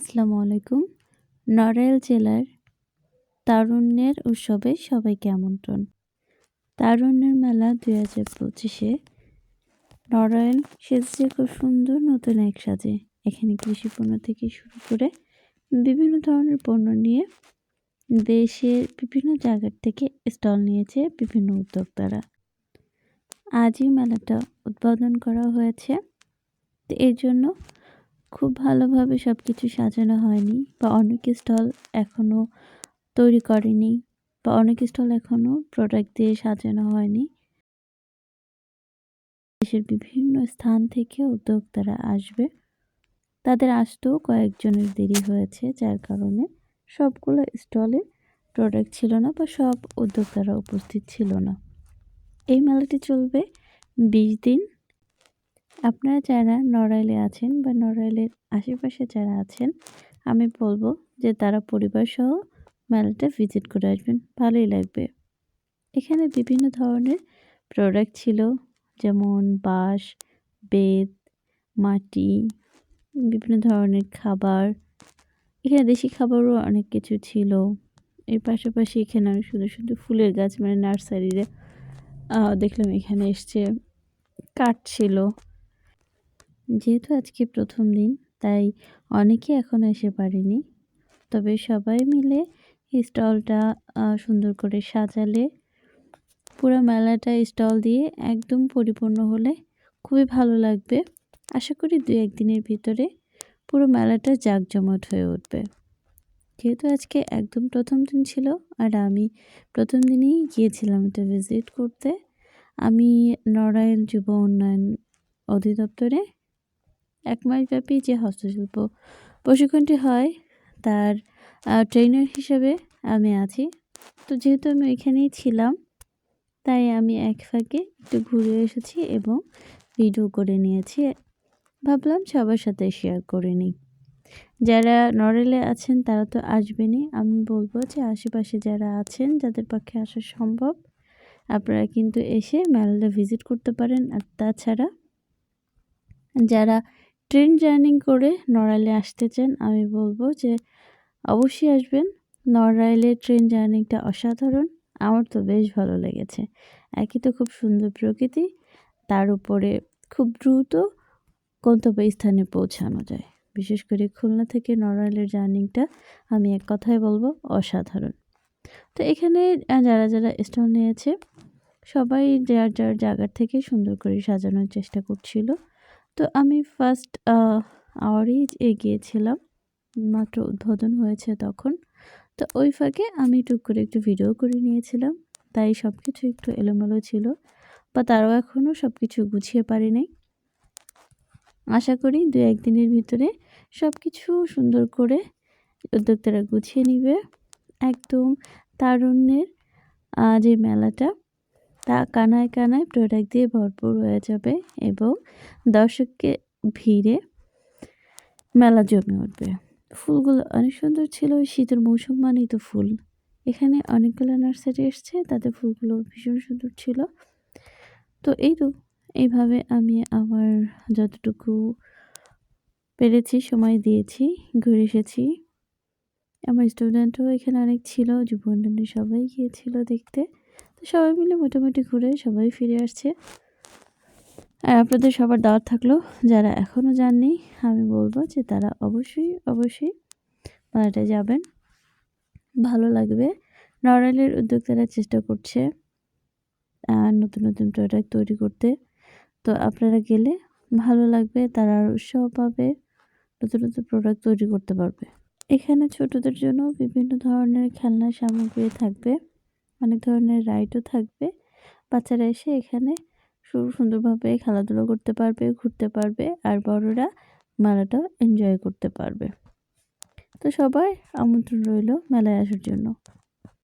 আসসালামু আলাইকুম। নড়াইল জেলার তারুণ্যের উৎসবে সবাইকে আমন্ত্রণ। তারুণ্যের মেলা দুই হাজার পঁচিশে নড়াইল সেজেছে খুব সুন্দর নতুন এক সাজে। এখানে কৃষি পণ্য থেকে শুরু করে বিভিন্ন ধরনের পণ্য নিয়ে দেশের বিভিন্ন জায়গার থেকে স্টল নিয়েছে বিভিন্ন উদ্যোক্তারা। আজই মেলাটা উদ্বোধন করা হয়েছে। এর জন্য খুব ভালোভাবে সব কিছু সাজানো হয়নি বা অনেক স্টল এখনও তৈরি করেনি বা অনেক স্টল এখনও প্রোডাক্ট দিয়ে সাজানো হয়নি। দেশের বিভিন্ন স্থান থেকে উদ্যোক্তারা আসবে। তাদের আসতেও কয়েকজনের দেরি হয়েছে, যার কারণে সবগুলো স্টলে প্রোডাক্ট ছিল না বা সব উদ্যোক্তারা উপস্থিত ছিল না। এই মেলাটি চলবে বিশ দিন আপনারা যারা নড়াইলে আছেন বা নড়াইলের আশেপাশে যারা আছেন, আমি বলব যে তারা পরিবার সহ মেলাটা ভিজিট করে আসবেন, ভালোই লাগবে। এখানে বিভিন্ন ধরনের প্রোডাক্ট ছিল, যেমন বাঁশ, বেত, মাটি, বিভিন্ন ধরনের খাবার। এখানে দেশি খাবারও অনেক কিছু ছিল। এর পাশাপাশি এখানে অনেক সুন্দর সুন্দর ফুলের গাছ মানে নার্সারিরে দেখলাম এখানে এসছে কাঠ ছিল। যেহেতু আজকে প্রথম দিন, তাই অনেকে এখনও এসে পারেনি। তবে সবাই মিলে স্টলটা সুন্দর করে সাজালে, পুরো মেলাটা স্টল দিয়ে একদম পরিপূর্ণ হলে খুবই ভালো লাগবে। আশা করি দু একদিনের ভিতরে পুরো মেলাটা জাঁকজমট হয়ে উঠবে। যেহেতু আজকে একদম প্রথম দিন ছিল, আর আমি প্রথম দিনেই গিয়েছিলাম এটা ভিজিট করতে, আমি নড়াইল যুব উন্নয়ন অধিদপ্তরে এক মাসব্যাপী যে হস্তশিল্প প্রশিক্ষণটি হয়, তার ট্রেনার হিসেবে আমি আছি। তো যেহেতু আমি ওইখানেই ছিলাম, তাই আমি এক ফাঁকে একটু ঘুরে এসেছি এবং ভিডিও করে নিয়েছি। ভাবলাম সবার সাথে শেয়ার করে নিই। যারা নরেলে আছেন, তারা তো আসবেনই। আমি বলব যে আশেপাশে যারা আছেন, যাদের পক্ষে আসা সম্ভব, আপনারা কিন্তু এসে মেলাটা ভিজিট করতে পারেন। আর তাছাড়া, যারা ট্রেন জার্নি করে নড়াইলে আসতে চান, আমি বলব যে অবশ্যই আসবেন। নড়াইলের ট্রেন জার্নিটা অসাধারণ। আমার তো বেশ ভালো লেগেছে। একই তো খুব সুন্দর প্রকৃতি, তার উপরে খুব দ্রুত গন্তব্যস্থানে পৌঁছানো যায়। বিশেষ করে খুলনা থেকে নড়াইলের জার্নিংটা আমি এক কথায় বলব অসাধারণ। তো এখানে যারা যারা স্টল নিয়েছে, সবাই যার যার জায়গার থেকে সুন্দর করে সাজানোর চেষ্টা করছিল। তো আমি ফার্স্ট আওয়ারেই এগিয়েছিলাম। মাত্র উদ্বোধন হয়েছে তখন। তো ওই ফাঁকে আমি টুক করে একটু ভিডিও করে নিয়েছিলাম। তাই সব কিছু একটু এলোমেলো ছিল, বা তারাও এখনও সব কিছু গুছিয়ে পারিনি। আশা করি দু একদিনের ভিতরে সব কিছু সুন্দর করে উদ্যোক্তারা গুছিয়ে নিবে। একদম তারুণ্যের যে মেলাটা তা কানায় কানায় প্রোডাক্ট দিয়ে ভরপুর হয়ে যাবে এবং দর্শককে ভিড়ে মেলা জমে উঠবে। ফুলগুলো অনেক সুন্দর ছিল শীতের মৌসুম মানেই তো ফুল। এখানে অনেকগুলো নার্সারি এসছে তাদের ফুলগুলো ভীষণ সুন্দর ছিল। তো এই তো, এইভাবে আমি আমার যতটুকু পেরেছি, সময় দিয়েছি, ঘুরে এসেছি। আমার স্টুডেন্টও এখানে অনেক ছিল যুব সবাই গিয়েছিল দেখতে। তো সবাই মিলে মোটামুটি ঘুরে সবাই ফিরে আসছে। আর আপনাদের সবার দাওয়াত থাকল, যারা এখনও যাননি, আমি বলব যে তারা অবশ্যই অবশ্যই মেলাটায় যাবেন। ভালো লাগবে। নড়াইলের উদ্যোক্তারা চেষ্টা করছে আর নতুন নতুন প্রোডাক্ট তৈরি করতে। তো আপনারা গেলে ভালো লাগবে, তারা আর উৎসাহ পাবে, নতুন নতুন প্রোডাক্ট তৈরি করতে পারবে। এখানে ছোটদের জন্য বিভিন্ন ধরনের খেলনা সামগ্রী থাকবে। অনেক ধরনের রাইডও থাকবে। বাচ্চারা এসে এখানে সুন্দরভাবে খেলাধুলো করতে পারবে, ঘুরতে পারবে আর বড়রা মেলাটা এনজয় করতে পারবে। তো সবাই আমন্ত্রণ রইল মেলায় আসার জন্য।